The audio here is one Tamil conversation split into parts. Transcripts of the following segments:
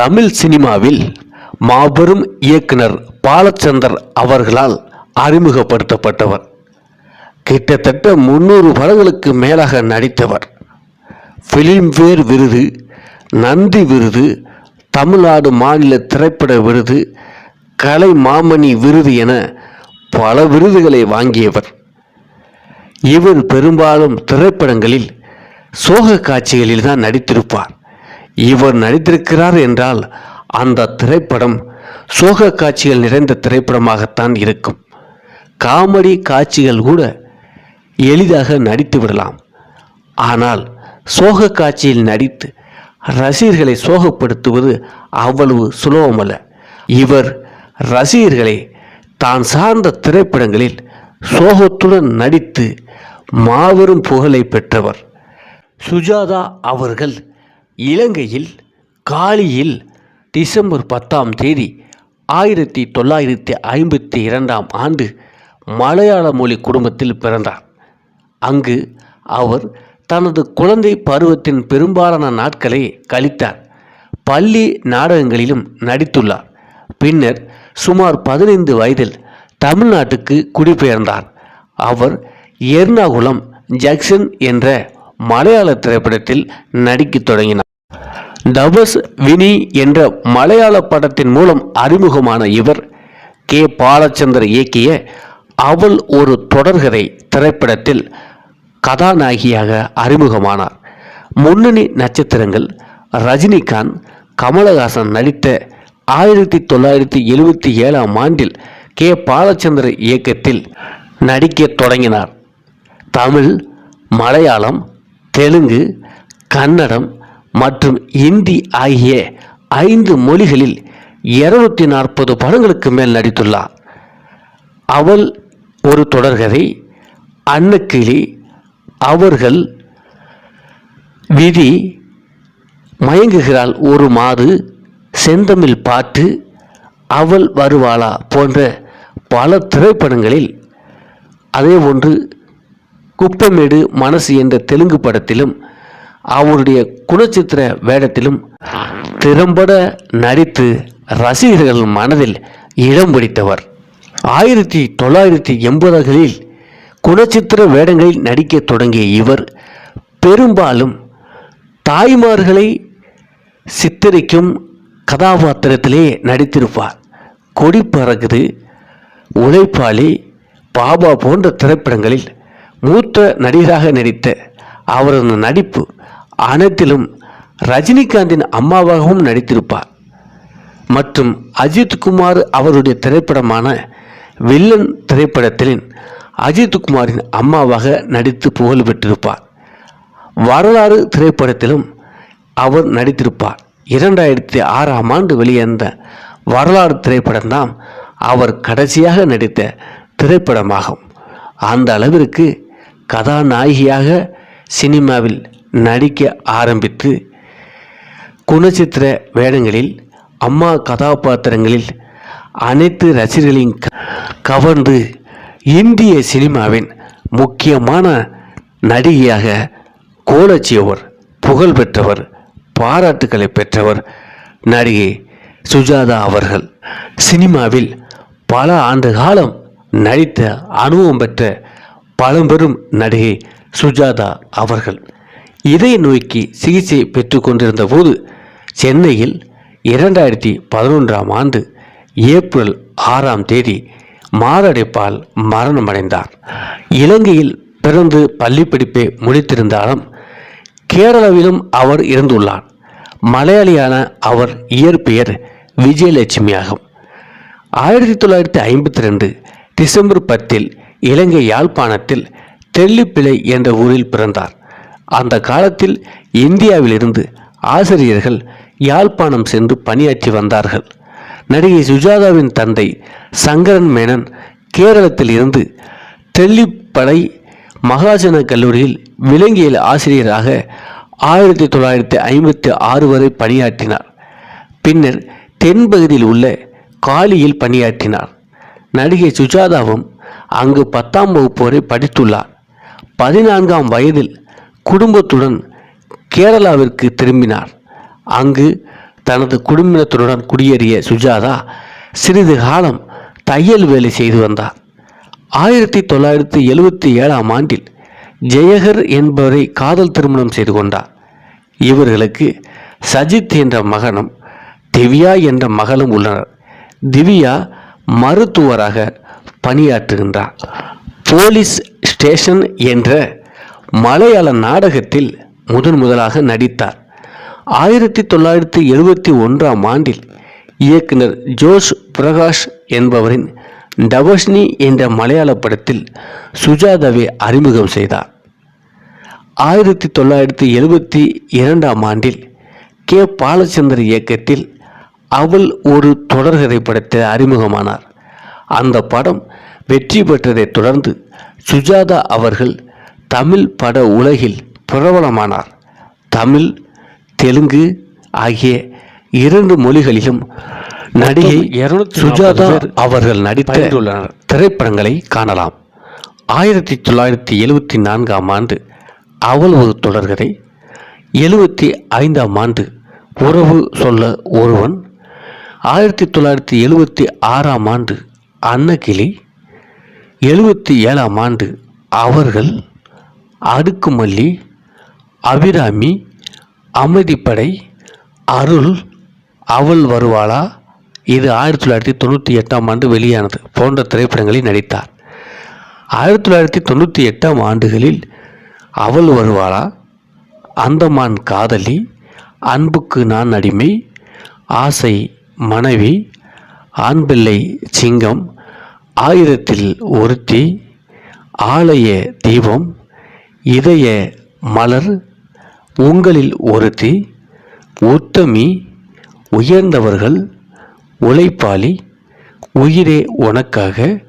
தமிழ் சினிமாவில் மாபெரும் இயக்குனர் பாலச்சந்தர் அவர்களால் அறிமுகப்படுத்தப்பட்டவர். கிட்டத்தட்ட முன்னூறு படங்களுக்கு மேலாக நடித்தவர். ஃபிலிம்ஃபேர் விருது நந்தி விருது தமிழ்நாடு மாநில திரைப்பட விருது கலை மாமணி விருது என பல விருதுகளை வாங்கியவர். இவர் பெரும்பாலும் திரைப்படங்களில் சோக காட்சிகளில் தான் நடித்திருப்பார். இவர் நடித்திருக்கிறார் என்றால் அந்த திரைப்படம் சோக காட்சிகள் நிறைந்த திரைப்படமாகத்தான் இருக்கும். காமெடி காட்சிகள் கூட எளிதாக நடித்து விடலாம். ஆனால் சோக காட்சியில் நடித்து ரசிகர்களை சோகப்படுத்துவது அவ்வளவு சுலபமல்ல. இவர் ரசிகர்களை தான் சார்ந்த திரைப்படங்களில் சோகத்துடன் நடித்து மாபெரும் புகழை பெற்றவர். சுஜாதா அவர்கள் இலங்கையில் காலியில் டிசம்பர் பத்தாம் தேதி ஆயிரத்தி தொள்ளாயிரத்தி ஐம்பத்தி இரண்டாம் ஆண்டு மலையாள மொழி குடும்பத்தில் பிறந்தார். அங்கு அவர் தனது குழந்தை பருவத்தின் பெரும்பாலான நாட்களை கழித்தார். பள்ளி நாடகங்களிலும் நடித்துள்ளார். பின்னர் சுமார் பதினைந்து வயதில் தமிழ்நாட்டுக்கு குடிபெயர்ந்தார். அவர் எர்ணாகுளம் ஜக்சன் என்ற மலையாள திரைப்படத்தில் நடிக்கத் தொடங்கினார். டபஸ் வினி என்ற மலையாள படத்தின் மூலம் அறிமுகமான இவர் கே. பாலச்சந்தர் இயக்கிய அவள் ஒரு தொடர்கதை திரைப்படத்தில் கதாநாயகியாக அறிமுகமானார். முன்னணி நட்சத்திரங்கள் ரஜினிகாந்த் கமலஹாசன் நடித்த ஆயிரத்தி தொள்ளாயிரத்தி எழுபத்தி ஏழாம் ஆண்டில் கே. பாலச்சந்தர் இயக்கத்தில் நடிக்கத் தொடங்கினார். தமிழ் மலையாளம் தெலுங்கு கன்னடம் மற்றும் இந்தி ஆகிய ஐந்து மொழிகளில் இருநூத்தி நாற்பது படங்களுக்கு மேல் நடித்துள்ளார். அவள் ஒரு தொடர்கதை அன்னக்கிளி அவர்கள் விதி மயங்குகிறாள் ஒரு மாது செந்தமிழ் பாட்டு அவள் வருவாளா போன்ற பல திரைப்படங்களில் அதே ஒன்று குப்பமேடு மனசு என்ற தெலுங்கு படத்திலும் அவருடைய குணச்சித்திர வேடத்திலும் திறம்பட நடித்து ரசிகர்கள் மனதில் இடம் பிடித்தவர். ஆயிரத்தி தொள்ளாயிரத்தி எண்பதுகளில் குணச்சித்திர வேடங்களில் நடிக்கத் தொடங்கிய இவர் பெரும்பாலும் தாய்மார்களை சித்தரிக்கும் கதாபாத்திரத்திலே நடித்திருப்பார். கொடி பறகுது உழைப்பாளி பாபா போன்ற திரைப்படங்களில் மூத்த நடிகராக நடித்த அவரது நடிப்பு அனைத்திலும் ரஜினிகாந்தின் அம்மாவாகவும் நடித்திருப்பார். மற்றும் அஜித் குமார் அவருடைய திரைப்படமான வில்லன் திரைப்படத்திலின் அஜித் குமாரின் அம்மாவாக நடித்து புகழ் பெற்றிருப்பார். வரலாறு திரைப்படத்திலும் அவர் நடித்திருப்பார். இரண்டாயிரத்தி ஆறாம் ஆண்டு வெளியேந்த வரலாறு திரைப்படம்தான் அவர் கடைசியாக நடித்த திரைப்படமாகும். அந்த அளவிற்கு கதாநாயகியாக சினிமாவில் நடிக்க ஆரம்பித்து குணச்சித்திர வேடங்களில் அம்மா கதாபாத்திரங்களில் அனைத்து ரசிகர்களையும் கவர்ந்து இந்திய சினிமாவின் முக்கியமான நடிகையாக கோலச்சியவர் புகழ் பெற்றவர் பாராட்டுக்களை பெற்றவர் நடிகை சுஜாதா அவர்கள். சினிமாவில் பல ஆண்டு காலம் நடித்த அனுபவம் பெற்ற பழம்பெரும் நடிகை சுஜாதா அவர்கள். இதய நோய்க்கு சிகிச்சை பெற்று கொண்டிருந்த போது சென்னையில் இரண்டாயிரத்தி பதினொன்றாம் ஆண்டு ஏப்ரல் ஆறாம் தேதி மாரடைப்பால் மரணமடைந்தார். இலங்கையில் பிறந்து பள்ளிப்படிப்பை முடித்திருந்தாலும் கேரளாவிலும் அவர் இருந்துள்ளார். மலையாளியான அவர் இயற்பெயர் விஜயலட்சுமி ஆகும் ஆயிரத்தி தொள்ளாயிரத்தி ஐம்பத்தி ரெண்டு டிசம்பர் பத்தில் இலங்கை யாழ்ப்பாணத்தில் தெல்லிப்பிளை என்ற ஊரில் பிறந்தார். அந்த காலத்தில் இந்தியாவிலிருந்து ஆசிரியர்கள் யாழ்ப்பாணம் சென்று பணியாற்றி வந்தார்கள். நடிகை சுஜாதாவின் தந்தை சங்கரன் மேனன் கேரளத்தில் இருந்து தெல்லிப்பளை மகாஜன கல்லூரியில் விலங்கியல் ஆசிரியராக ஆயிரத்தி தொள்ளாயிரத்தி ஐம்பத்தி ஆறு வரை பணியாற்றினார். பின்னர் தென்பகுதியில் உள்ள காலியில் பணியாற்றினார். நடிகை சுஜாதாவும் அங்கு பத்தாம் வகுப்பு வரை படித்துள்ளார். பதினான்காம் வயதில் குடும்பத்துடன் கேரளாவிற்கு திரும்பினார். அங்கு தனது குடும்பத்தினுடன் குடியேறிய சுஜாதா சிறிது காலம் தையல் வேலை செய்து வந்தார். ஆயிரத்தி தொள்ளாயிரத்தி எழுவத்தி ஏழாம் ஆண்டில் ஜெயகர் என்பவரை காதல் திருமணம் செய்து கொண்டார். இவர்களுக்கு சஜித் என்ற மகனும் திவ்யா என்ற மகளும் உள்ளனர். திவ்யா மருத்துவராக பணியாற்றுகின்றார். போலீஸ் ஸ்டேஷன் என்ற மலையாள நாடகத்தில் முதன் முதலாக நடித்தார். ஆயிரத்தி தொள்ளாயிரத்தி எழுபத்தி ஒன்றாம் ஆண்டில் இயக்குனர் ஜோஷ் பிரகாஷ் என்பவரின் டவஷ்னி என்ற மலையாள படத்தில் சுஜாதாவை அறிமுகம் செய்தார். ஆயிரத்தி தொள்ளாயிரத்தி எழுபத்தி இரண்டாம் ஆண்டில் கே. பாலச்சந்தர் இயக்கத்தில் அவள் ஒரு தொடர்கதை படத்தில் அறிமுகமானார். அந்த படம் வெற்றி பெற்றதைத் தொடர்ந்து சுஜாதா அவர்கள் தமிழ் பட உலகில் பிரபலமானார். தமிழ் தெலுங்கு ஆகிய இரண்டு மொழிகளிலும் நடிகை சுஜாதா அவர்கள் நடித்த திரைப்படங்களை காணலாம். ஆயிரத்தி தொள்ளாயிரத்தி எழுவத்தி நான்காம் ஆண்டு அவள் ஒரு தொடர்கதை எழுவத்தி ஐந்தாம் ஆண்டு உறவு சொல்ல ஒருவன் ஆயிரத்தி தொள்ளாயிரத்தி எழுவத்தி ஆறாம் ஆண்டு அன்னக்கிளி எழுவத்தி ஏழாம் ஆண்டு அவர்கள் அடுக்குமல்லி அபிராமி அமைதிப்படை அருள் அவள் வருவாளா? இது ஆயிரத்தி தொள்ளாயிரத்தி தொண்ணூற்றி எட்டாம் ஆண்டு வெளியானது போன்ற திரைப்படங்களில் நடித்தார். ஆயிரத்தி தொள்ளாயிரத்தி தொண்ணூற்றி எட்டாம் ஆண்டுகளில் அவள் வருவாளா? அந்தமான் காதலி அன்புக்கு நான் அடிமை ஆசை மனைவி ஆண்பிள்ளை சிங்கம் ஆயிரத்தில் ஒருத்தி ஆலய தீபம் இதய மலர் உங்களில் ஒருத்தி உத்தமி உயர்ந்தவர்கள் உழைப்பாளி உயிரே உனக்காக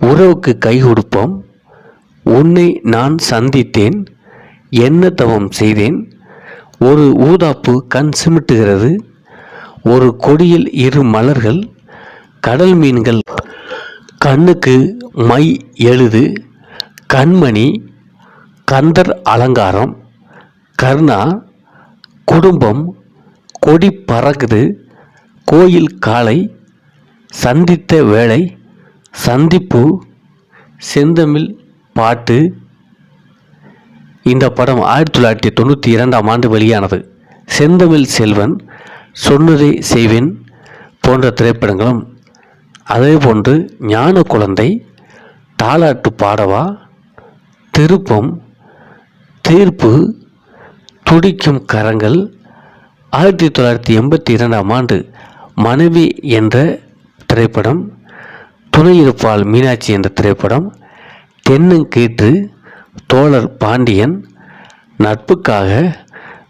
உறவுக்கு கை கொடுப்போம். உன்னை நான் சந்தித்தேன் என்ன தவம் செய்தேன்? ஒரு ஊதாப்பு கண் சிமிட்டுகிறது. ஒரு கொடியில் இரு மலர்கள் கடல் மீன்கள். கண்ணுக்கு மை எழுது. கண்மணி கந்தர் அலங்காரம் கர்ணா குடும்பம் கொடி பறக்குது கோயில் காலை சந்தித்த வேளை சந்திப்பு செந்தமிழ் பாட்டு. இந்த படம் ஆயிரத்தி தொள்ளாயிரத்தி தொண்ணூற்றி இரண்டாம் ஆண்டு வெளியானது. செந்தமிழ் செல்வன் சொன்னதை செய்வேன் போன்ற திரைப்படங்களும். அதே போன்று ஞான குழந்தை தாலாட்டு பாடவா திருப்பம் தீர்ப்பு துடிக்கும் கரங்கள் ஆயிரத்தி தொள்ளாயிரத்தி எண்பத்தி இரண்டாம் ஆண்டு மனைவி என்ற திரைப்படம் துணையிருப்பாள் மீனாட்சி என்ற திரைப்படம் தென்னங்கீற்று தோழர் பாண்டியன் நட்புக்காக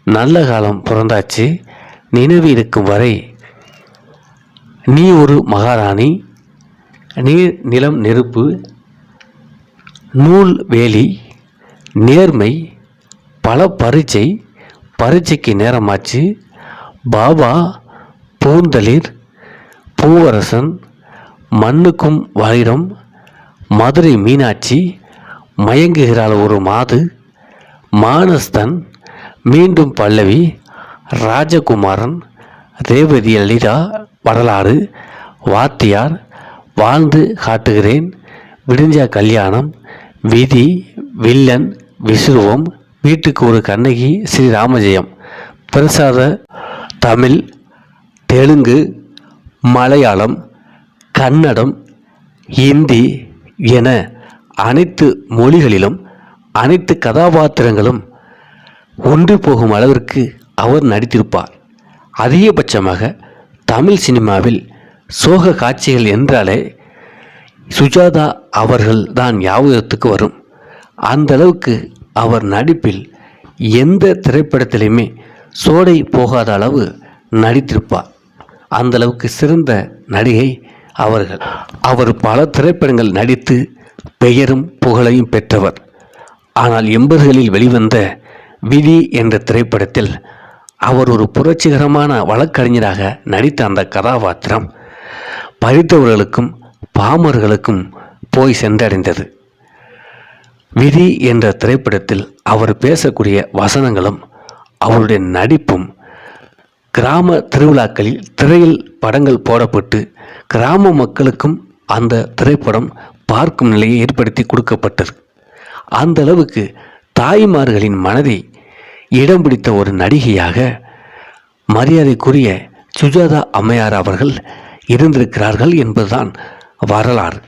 நல்ல காலம் பிறந்தாச்சு. நினைவு இருக்கும் வரை நீ ஒரு மகாராணி நீர் நிலம் நெருப்பு நூல் வேலி நேர்மை பல பரீட்சை பரீட்சைக்கு நேரமாச்சு. பாபா பூந்தளிர் பூவரசன் மண்ணுக்கும் வைரம் மதுரை மீனாட்சி மயங்குகிறாள் ஒரு மாது மானஸ்தன் மீண்டும் பல்லவி ராஜகுமாரன் ரேவதி லலிதா வரலாறு வாத்தியார் வாழ்ந்து காட்டுகிறேன். விடிஞ்சா கல்யாணம் விதி வில்லன் விசுருவம் வீட்டுக்கு ஒரு கண்ணகி ஸ்ரீ ராமஜெயம் பிரசாத தமிழ் தெலுங்கு மலையாளம் கன்னடம் ஹிந்தி என அனைத்து மொழிகளிலும் அனைத்து கதாபாத்திரங்களும் ஒன்று போகும் அளவிற்கு அவர் நடித்திருப்பார். அதிகபட்சமாக தமிழ் சினிமாவில் சோக காட்சிகள் என்றாலே சுஜாதா அவர்கள் தான் ஞாபகத்துக்கு வரும். அந்த அளவுக்கு அவர் நடிப்பில் எந்த திரைப்படத்திலையுமே சோடை போகாத அளவு நடித்திருப்பார். அந்த அளவுக்கு சிறந்த நடிகை அவர்கள். அவர் பல திரைப்படங்கள் நடித்து பெயரும் புகழையும் பெற்றவர். ஆனால் எண்பதுகளில் வெளிவந்த விதி என்ற திரைப்படத்தில் அவர் ஒரு புரட்சிகரமான வழக்கறிஞராக நடித்த அந்த கதாபாத்திரம் படித்தவர்களுக்கும் பாமர்களுக்கும் போய் சென்றடைந்தது. விதி என்ற திரைப்படத்தில் அவர் பேசக்கூடிய வசனங்களும் அவருடைய நடிப்பும் கிராம திருவிழாக்களில் திரையில் படங்கள் போடப்பட்டு கிராம மக்களுக்கும் அந்த திரைப்படம் பார்க்கும் நிலையை ஏற்படுத்தி கொடுக்கப்பட்டது. அந்த அளவுக்கு தாய்மார்களின் மனதை இடம் பிடித்த ஒரு நடிகையாக மரியாதைக்குரிய சுஜாதா அம்மையார் அவர்கள் இருந்திருக்கிறார்கள் என்பதுதான் வரலாறு.